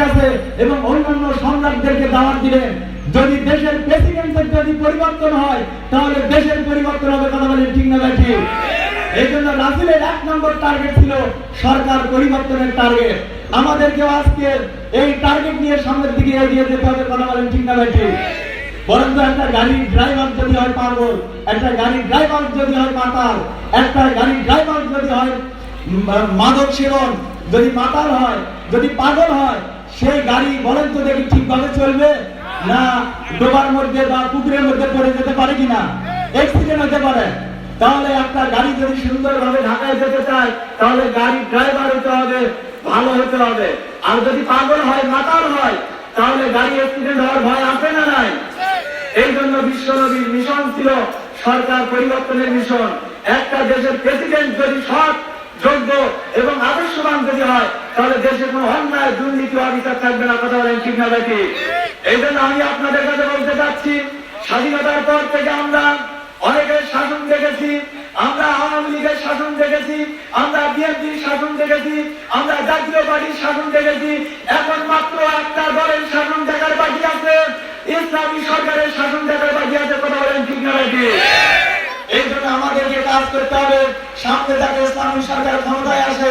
কাছে এবং অন্যান্য সম্রাটদেরকে দাওয়াত দিলেন যদি দেশের প্রেসিডেন্টের যদি পরিবর্তন হয়, তাহলে দেশের পরিবর্তন হবে কথা বলেন ঠিক না ঠিক? এই জন্য রাসুলের এক নম্বর টার্গেট ছিল সরকার পরিবর্তনের টার্গেট আমাদেরকে আজকে এই টার্গেট নিয়ে সামনের দিকে এগিয়ে যেতে হবে কথা বলেন ঠিক না ঠিক? বরঞ্চ একটা গাড়ির ড্রাইভার যদি হয় পাগল, একটা গাড়ির ড্রাইভার যদি হয় মাতাল একটা গাড়ির ড্রাইভার যদি হয় মাদক সেবন, যদি মাতাল হয়, যদি পাগল হয় সেই গাড়ি বলেন তো দেখি ঠিকভাবে চলবে না ডোবার মধ্যে বা পুকুরের মধ্যে পড়ে যেতে পারে কিনা? অ্যাক্সিডেন্ট হতে পারে। তাহলে একটা গাড়ি যদি সুন্দরভাবে ঢাকায় যেতে চায়, তাহলে গাড়ির ড্রাইভার হতে হবে, ভালো হতে হবে। আর যদি পাগল হয়, মাতাল হয়, তাহলে গাড়ি অ্যাক্সিডেন্ট হওয়ার ভয় আছে না নাই? এই জন্য বিশ্বনবীর মিশন ছিল সরকার পরিবর্তনের মিশন। একটা দেশের প্রেসিডেন্ট যদি সৎ, যোগ্য এবং আদর্শবান যদি হয় তাহলে দেশে কোনো অন্যায়, দুর্নীতি অবিচার থাকবে না, কথা বলেন ঠিক না দেখি এই জন্য আমি আপনাদের কাছে বলতে চাচ্ছি, স্বাধীনতার পর থেকে আমরা অনেকের শাসন দেখেছি, আমরা আওয়ামী লীগের শাসন দেখেছি, আমরা বিএনপির শাসন দেখেছি, আমরা জাতীয় পার্টির শাসন দেখেছি এখন মাত্র একটা দলের শাসন দেখার বাকি আছে, ইসলামী সরকারের শাসন দেখার বাকি আছে, কথা বলেন ঠিক না নাকি এই জন্য আমাদেরকে কাজ করতে হবে, সামনে যাতে ইসলামী সরকার ক্ষমতায় আসে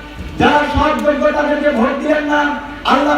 আল্লাহ